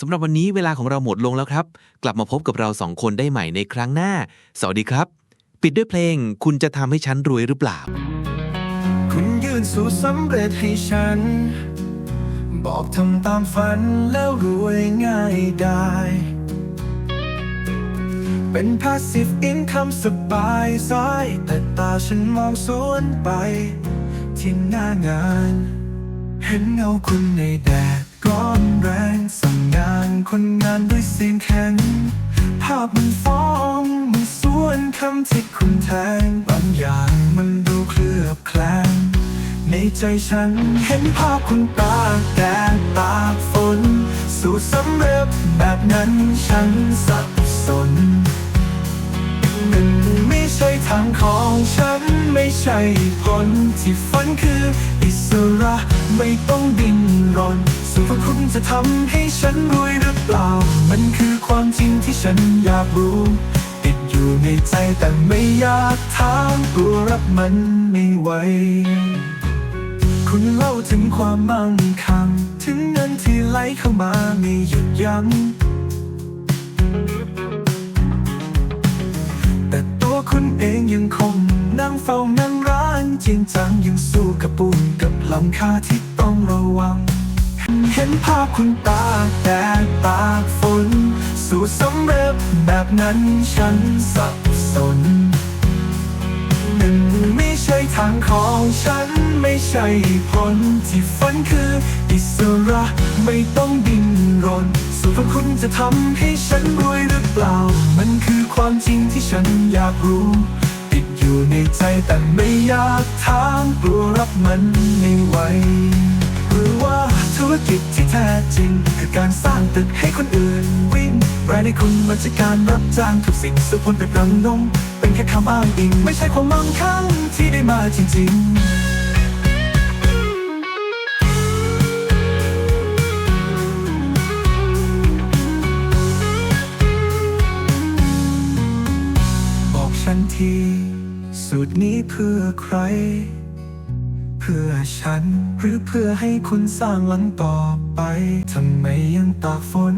สำหรับวันนี้เวลาของเราหมดลงแล้วครับ กลับมาพบกับเราสองคนได้ใหม่ในครั้งหน้า สวัสดีครับ ปิดด้วยเพลง คุณจะทำให้ฉันรวยหรือเปล่า คุณยื่นสู่สำเร็จให้ฉัน บอกทำตามฝันแล้วรวยง่ายได้ เป็น passive income สบายสายแต่ตาฉันมองสวนไป ที่หน้างาน เห็นเงาคุณในแดด คนงานด้วยเสียงแข็งภาพมันฟ้องมันสวนคำที่คุณแทงบางอย่างมันดูเคลือบแคลงในใจฉันเห็นภาพคุณตากแดดตากฝน สู่สำเร็จแบบนั้นฉันสับสนมันไม่ใช่ทางของฉันไม่ใช่ผลที่ฝันคืออิสระไม่ต้องดิ้นรน สุภคุณจะทำให้ฉันรวยหรือเปล่า มันคือความจริงที่ฉันอยากรู้ ติดอยู่ในใจแต่ไม่อยากถามตัวรับมันไม่ไหวคุณเล่าถึงความมั่งคั่งถึงเงินที่ไหลเข้ามาไม่หยุดยัง้งแต่ตัวคุณเองยังคงนั่งเฝ้านั่งร้านจริงจังยังสู้กับปูนกับหลังคาที่ต้องระวัง เห็นภาพคุณตาแดดตากฝน สู่สำเร็จแบบนั้นฉันสับสนหนึ่งไม่ใช่ทางของฉันไม่ใช่ผลที่ฝันคืออิสระไม่ต้องดิ้นรนสุภคุณจะทำให้ฉันรวยหรือเปล่า มันคือความจริงที่ฉันอยากรู้ติดอยู่ในใจแต่ไม่อยากถามกลัวรับมันไม่ไหว หรือว่าธุรกิจที่แท้จริง คือการสร้างตึกให้คนอื่นวิ่งรายได้คุณมาจากการรับจ้างทุกสิ่งสุขผลเป็นรังนม เป็นแค่คำอ้างอิง ไม่ใช่ความมั่งคั่งที่ได้มาจริงๆบอกฉันทีสูตรนี้เพื่อใคร พื่อฉัน หรือเพื่อให้คุณสร้างหลังต่อไปทำไมยังตากฝน